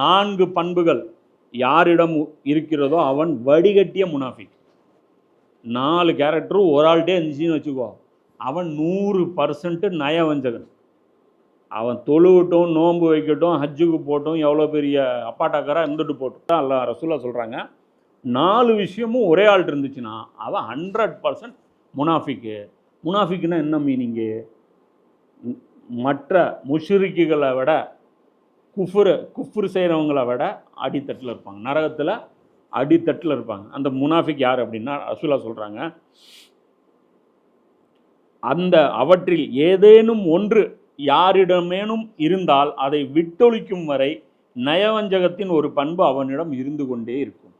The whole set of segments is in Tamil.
நான்கு பண்புகள் யாரிடம் இருக்கிறதோ அவன் வடிகட்டிய முனாஃபிக். நாலு கேரக்டரும் ஒரு ஆள்கிட்டே இருந்துச்சுன்னு வச்சுக்கோ. அவன் நூறு பர்சன்ட்டு நயவஞ்சகன். அவன் தொழுவட்டும் நோன்பு வைக்கட்டும் ஹஜ்ஜுக்கு போட்டும் எவ்வளோ பெரிய அப்பாட்டாக்காராக இருந்துட்டு போட்டு தான் அல்ல ரசூலா சொல்கிறாங்க நாலு விஷயமும் ஒரே ஆள் இருந்துச்சுன்னா அவன் ஹண்ட்ரட் பர்சன்ட் முனாஃபிக்கு. முனாஃபிக்குன்னா என்ன மீனிங்கு மற்ற முஷிரிக்குகளை விட குஃபுரு குஃபுரு செய்கிறவங்கள விட அடித்தட்டில் இருப்பாங்க. நரகத்தில் அடித்தட்டில் இருப்பாங்க. அந்த முனாஃபிக் யார் அப்படின்னா ரசூலா சொல்கிறாங்க அந்த அவற்றில் ஏதேனும் ஒன்று யாரிடமேனும் இருந்தால் அதை விட்டொழிக்கும் வரை நயவஞ்சகத்தின் ஒரு பண்பு அவனிடம் இருந்து கொண்டே இருக்கும்.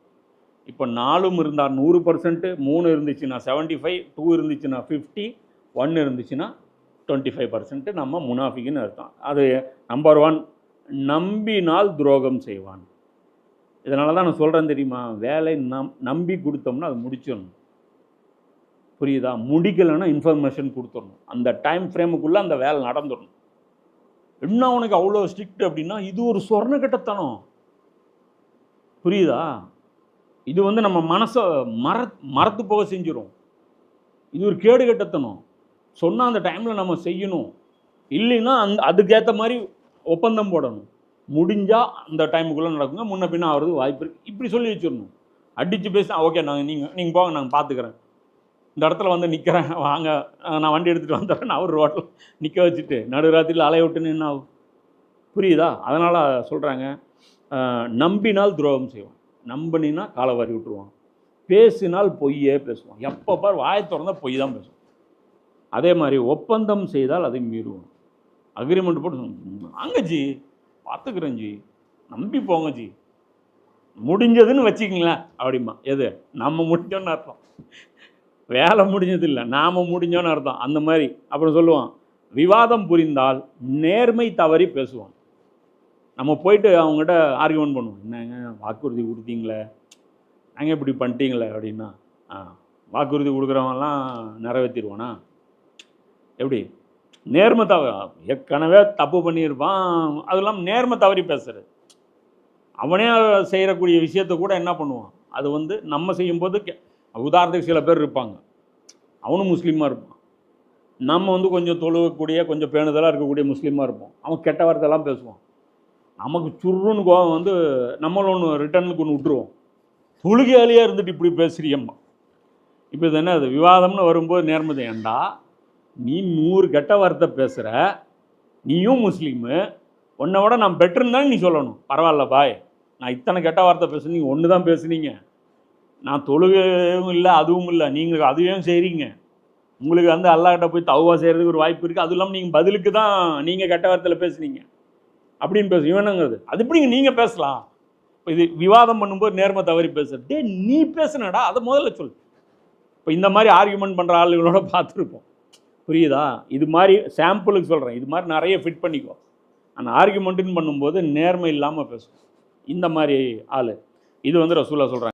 இப்போ நாலும் இருந்தால் நூறு பர்சன்ட்டு மூணு இருந்துச்சுன்னா செவன்ட்டி ஃபைவ் டூ இருந்துச்சுன்னா ஃபிஃப்டி ஒன் இருந்துச்சுன்னா டுவெண்ட்டி ஃபைவ் பர்சன்ட்டு நம்ம முனாஃபிக்குன்னு அர்த்தம். அது நம்பர் ஒன் நம்பினால் துரோகம் செய்வான். இதனால தான் நான் சொல்கிறேன் தெரியுமா? வேலை நம் நம்பி கொடுத்தோம்னா அது முடிச்சிடணும். புரியுதா? முடிக்கலைன்னா இன்ஃபர்மேஷன் கொடுத்துடணும். அந்த டைம் ஃப்ரேமுக்குள்ளே அந்த வேலை நடந்துடணும். என்ன உனக்கு அவ்வளோ ஸ்ட்ரிக்ட் அப்படின்னா இது ஒரு சொர்ண கட்டத்தனம் புரியுதா? இது வந்து நம்ம மனசை மற மறத்து போக செஞ்சிடும் இது ஒரு கேடு கட்டத்தனம் சொன்னால் அந்த டைமில் நம்ம செய்யணும். இல்லைன்னா அந்த அதுக்கேற்ற மாதிரி ஒப்பந்தம் போடணும். முடிஞ்சால் அந்த டைமுக்குள்ளே நடக்குங்க. முன்ன பின்ன ஆகிறது வாய்ப்பு இருக்குது இப்படி சொல்லி வச்சிடணும். அடித்து பேச ஓகே நாங்கள் நீங்கள் நீங்கள் போங்க நாங்கள் பார்த்துக்குறேன் இந்த இடத்துல வந்து நிற்கிறேன் வாங்க. நான் வண்டி எடுத்துகிட்டு வந்துடுறேன். அவர் ரோட்டில் நிற்க வச்சுட்டு நடுராத்திரியில் அலைய விட்டுன்னு என்ன ஆகும் புரியுதா? அதனால் சொல்கிறாங்க நம்பினால் துரோகம் செய்வான். நம்பினா காலை வாரி விட்டுருவான். பேசினால் பொய்யே பேசுவான். எப்போ பார் வாயை திறந்தால் பொய் தான் பேசுவான் அதே மாதிரி ஒப்பந்தம் செய்தால் அதை மீறுவான் அக்ரிமெண்ட் போட்டு வாங்க ஜி பார்த்துக்கிறேன் ஜி நம்பி போங்க ஜி முடிஞ்சதுன்னு வச்சுக்கிங்களேன் அப்படிமா எது? நம்ம முடிஞ்சோன்னு அர்த்தம். வேலை முடிஞ்சது இல்லை நாம் முடிஞ்சோன்னு அர்த்தம். அந்த மாதிரி. அப்புறம் சொல்லுவான் விவாதம் புரிந்தால் நேர்மை தவறி பேசுவோம் நம்ம போயிட்டு அவங்ககிட்ட ஆர்கியூமெண்ட் பண்ணுவோம். என்னங்க வாக்குறுதி கொடுத்தீங்களே நாங்கள் இப்படி பண்ணிட்டீங்களே அப்படின்னா ஆ வாக்குறுதி கொடுக்குறவங்கலாம் நிறைவேற்றிடுவானா எப்படி? நேர்மை தவ ஏற்கனவே தப்பு பண்ணியிருப்பான். அதெல்லாம் இல்லாமல் நேர்மை தவறி பேசுகிறது அவனே செய்கிறக்கூடிய விஷயத்த கூட என்ன பண்ணுவான்? அது வந்து நம்ம செய்யும்போது உதாரணத்துக்கு சில பேர் இருப்பாங்க. அவனும் முஸ்லீமாக இருப்பான். நம்ம வந்து கொஞ்சம் தொழுகக்கூடிய கொஞ்சம் பேணுதலாக இருக்கக்கூடிய முஸ்லீமாக இருப்போம். அவன் கெட்ட வார்த்தைலாம் பேசுவான். நமக்கு சுருன்னு கோவம் வந்து நம்மளும் ஒன்று ரிட்டர்னுக்கு ஒன்று விட்டுருவோம். தொழுகையாலேயே இருந்துட்டு இப்படி பேசுறியம்மா இப்போ இது என்ன அது விவாதம்னு வரும்போது நேர்மதி ஏண்டா? நீ நூறு கெட்ட வார்த்தை பேசுகிற நீயும் முஸ்லீமு உன்னை விட நான் பெட்டர்னு நீ சொல்லணும். பரவாயில்ல பாய் நான் இத்தனை கெட்ட வார்த்தை பேசுனீங்க ஒன்று தான் பேசுனீங்க. நான் தொழுகையும் இல்லை அதுவும் இல்லை நீங்கள் அதுவும் செய்கிறீங்க உங்களுக்கு வந்து அல்லாஹ்கிட்ட போய் தவா செய்கிறதுக்கு ஒரு வாய்ப்பு இருக்குது அதுவும் இல்லாமல் நீங்கள் பதிலுக்கு தான் நீங்கள் கெட்ட வார்த்தையில் பேசுனீங்க. அப்படின்னு பேசு இவனுங்கிறது அது? எப்படிங்க நீங்கள் பேசலாம்? இப்போ இது விவாதம் பண்ணும்போது நேர்மை தவறி பேசுறது. டே நீ பேசுனடா அதை முதல்ல சொல் இப்போ இந்த மாதிரி ஆர்கியூமெண்ட் பண்ணுற ஆளுகளோட பார்த்துருப்போம். புரியுதா? இது மாதிரி சாம்பிளுக்கு சொல்கிறேன் இது மாதிரி நிறைய ஃபிட் பண்ணிக்கோ. ஆனால் ஆர்கியூமெண்ட்டுன்னு பண்ணும்போது நேர்மை இல்லாமல் பேசும். இந்த மாதிரி ஆள். இது வந்து ரசூலா சொல்கிறாங்க